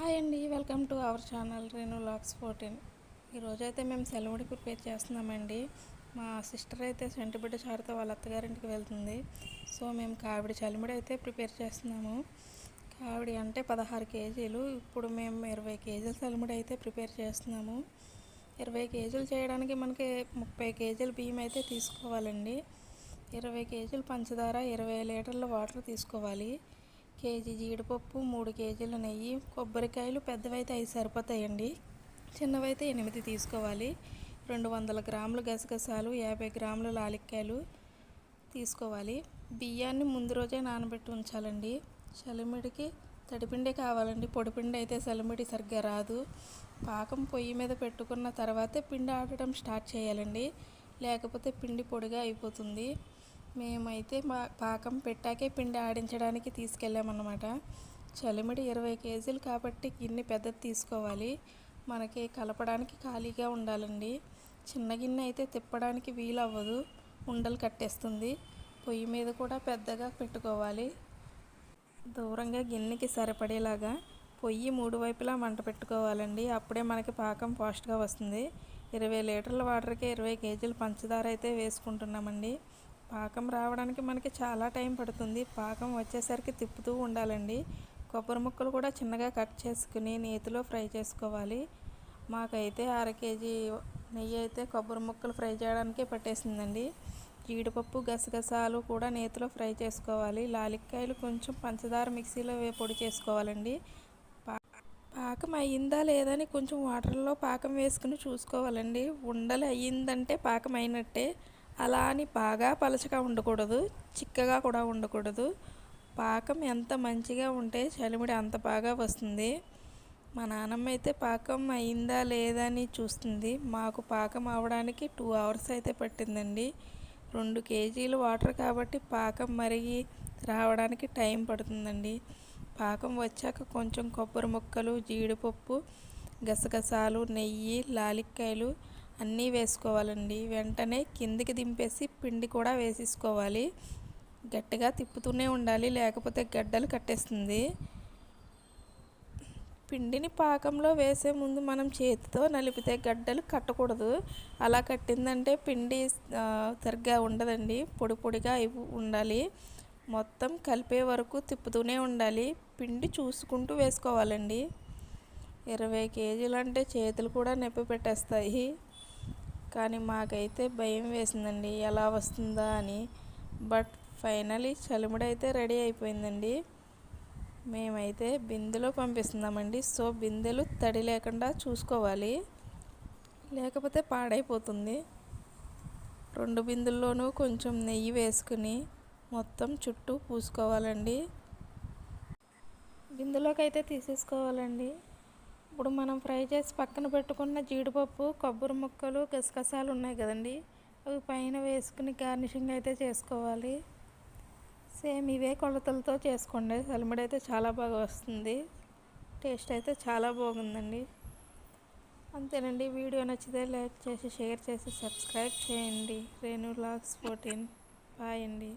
Hi అండి welcome to our channel Renu Lux fourteen. ఈరోజు అయితే మేము సెలవుడి ప్రిపేర్ చేస్తున్నామండి. మా సిస్టర్ అయితే సెంటిబిడ్డ చారుతో వాళ్ళ అత్తగారింటికి వెళ్తుంది. సో మేము కావిడి చలిమిడి అయితే ప్రిపేర్ చేస్తున్నాము. కావిడి అంటే పదహారు కేజీలు. ఇప్పుడు మేము ఇరవై కేజీల చలిమిడి అయితే ప్రిపేర్ చేస్తున్నాము. ఇరవై కేజీలు చేయడానికి మనకి ముప్పై కేజీల బియ్యం అయితే తీసుకోవాలండి. ఇరవై కేజీలు పంచదార ఇరవై లీటర్ల వాటర్ తీసుకోవాలి. కేజీ జీడిపప్పు మూడు కేజీల నెయ్యి కొబ్బరికాయలు పెద్దవైతే ఐదు సరిపోతాయండి. చిన్నవైతే ఎనిమిది తీసుకోవాలి. రెండు వందల గ్రాములు గసగసాలు యాభై గ్రాములు లాలిక్కాయలు తీసుకోవాలి. బియ్యాన్ని ముందు రోజే నానబెట్టి ఉంచాలండి. చలిమిడికి తడిపిండే కావాలండి. పొడిపిండి అయితే చలిమిడి సరిగ్గా రాదు. పాకం పొయ్యి మీద పెట్టుకున్న తర్వాతే పిండి ఆడటం స్టార్ట్ చేయాలండి. లేకపోతే పిండి పొడిగా అయిపోతుంది. మేమైతే మా పాకం పెట్టాకే పిండి ఆడించడానికి తీసుకెళ్ళామన్నమాట. చలిమిడి ఇరవై కేజీలు కాబట్టి గిన్నె పెద్దది తీసుకోవాలి. మనకి కలపడానికి ఖాళీగా ఉండాలండి. చిన్న గిన్నె అయితే తిప్పడానికి వీలు అవ్వదు ఉండలు కట్టేస్తుంది. పొయ్యి మీద కూడా పెద్దగా పెట్టుకోవాలి. దూరంగా గిన్నెకి సరిపడేలాగా పొయ్యి మూడు వైపులా మంట పెట్టుకోవాలండి. అప్పుడే మనకి పాకం ఫాస్ట్గా వస్తుంది. ఇరవై లీటర్ల వాటర్కి ఇరవై కేజీలు పంచదార అయితే వేసుకుంటున్నామండి. పాకం రావడానికి మనకి చాలా టైం పడుతుంది. పాకం వచ్చేసరికి తిప్పుతూ ఉండాలండి. కొబ్బరి ముక్కలు కూడా చిన్నగా కట్ చేసుకుని నేతిలో ఫ్రై చేసుకోవాలి. మాకైతే అర కేజీ నెయ్యి అయితే కొబ్బరి ముక్కలు ఫ్రై చేయడానికే పట్టేసిందండి. జీడిపప్పు గసగసాలు కూడా నేతిలో ఫ్రై చేసుకోవాలి. లాలిక్కాయలు కొంచెం పంచదార మిక్సీలో పొడి చేసుకోవాలండి. పాకం అయ్యిందా లేదని కొంచెం వాటర్లో పాకం వేసుకుని చూసుకోవాలండి. ఉండలు అయ్యిందంటే పాకం అయినట్టే. అలా అని బాగా పలచగా ఉండకూడదు చిక్కగా కూడా ఉండకూడదు. పాకం ఎంత మంచిగా ఉంటే చలిమిడి అంత బాగా వస్తుంది. మా నాన్నమ్మ అయితే పాకం అయిందా లేదా అని చూస్తుంది. మాకు పాకం అవడానికి టూ అవర్స్ అయితే పట్టిందండి. రెండు కేజీలు వాటర్ కాబట్టి పాకం మరిగి రావడానికి టైం పడుతుందండి. పాకం వచ్చాక కొంచెం కొబ్బరి ముక్కలు జీడిపప్పు గసగసాలు నెయ్యి లాలిక్కాయలు అన్నీ వేసుకోవాలండి. వెంటనే కిందికి దింపేసి పిండి కూడా వేసేసుకోవాలి. గట్టిగా తిప్పుతూనే ఉండాలి లేకపోతే గడ్డలు కట్టేస్తుంది. పిండిని పాకంలో వేసే ముందు మనం చేతితో నలిపితే గడ్డలు కట్టకూడదు. అలా కట్టిందంటే పిండి సరిగ్గా ఉండదండి. పొడి పొడిగా ఉండాలి. మొత్తం కలిపే వరకు తిప్పుతూనే ఉండాలి. పిండి చూసుకుంటూ వేసుకోవాలండి. ఇరవై కేజీలు అంటే చేతులు కూడా నొప్పి పెట్టేస్తాయి. కానీ మాకైతే భయం వేసిందండి ఎలా వస్తుందా అని. బట్ ఫైనలీ చలిముడైతే అయితే రెడీ అయిపోయిందండి. మేమైతే బిందెలో పంపిస్తున్నామండి. సో బిందెలు తడి లేకుండా చూసుకోవాలి. లేకపోతే పాడైపోతుంది. రెండు బిందుల్లోనూ కొంచెం నెయ్యి వేసుకుని మొత్తం చుట్టూ పూసుకోవాలండి. బిందులోకి అయితే తీసేసుకోవాలండి. ఇప్పుడు మనం ఫ్రై చేసి పక్కన పెట్టుకున్న జీడిపప్పు కొబ్బరి ముక్కలు గసగసాలు ఉన్నాయి కదండి. అవి పైన వేసుకుని గార్నిషింగ్ అయితే చేసుకోవాలి. సేమ్ ఇవే కొలతలతో చేసుకోండి. సలిమిడి అయితే చాలా బాగా వస్తుంది. టేస్ట్ అయితే చాలా బాగుందండి. అంతేనండి. వీడియో నచ్చితే లైక్ చేసి షేర్ చేసి సబ్స్క్రైబ్ చేయండి. రేణు లాక్స్ ఫోర్టీన్. బాయ్ అండి.